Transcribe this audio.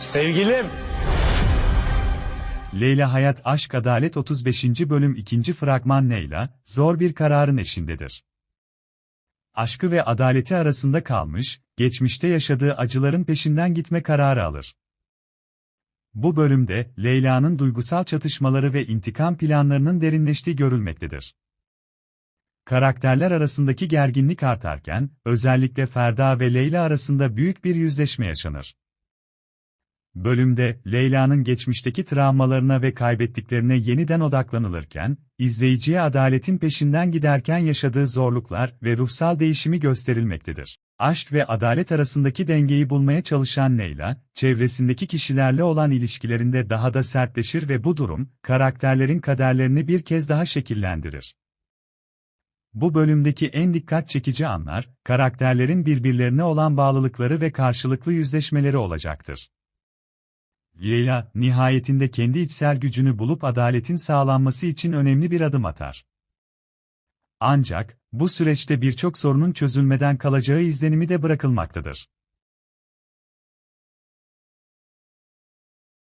Sevgilim. Leyla Hayat Aşk Adalet 35. Bölüm 2. Fragman Leyla, zor bir kararın eşindedir. Aşkı ve adaleti arasında kalmış, geçmişte yaşadığı acıların peşinden gitme kararı alır. Bu bölümde, Leyla'nın duygusal çatışmaları ve intikam planlarının derinleştiği görülmektedir. Karakterler arasındaki gerginlik artarken, özellikle Ferda ve Leyla arasında büyük bir yüzleşme yaşanır. Bölümde, Leyla'nın geçmişteki travmalarına ve kaybettiklerine yeniden odaklanılırken, izleyiciye adaletin peşinden giderken yaşadığı zorluklar ve ruhsal değişimi gösterilmektedir. Aşk ve adalet arasındaki dengeyi bulmaya çalışan Leyla, çevresindeki kişilerle olan ilişkilerinde daha da sertleşir ve bu durum, karakterlerin kaderlerini bir kez daha şekillendirir. Bu bölümdeki en dikkat çekici anlar, karakterlerin birbirlerine olan bağlılıkları ve karşılıklı yüzleşmeleri olacaktır. Leyla, nihayetinde kendi içsel gücünü bulup adaletin sağlanması için önemli bir adım atar. Ancak, bu süreçte birçok sorunun çözülmeden kalacağı izlenimi de bırakılmaktadır.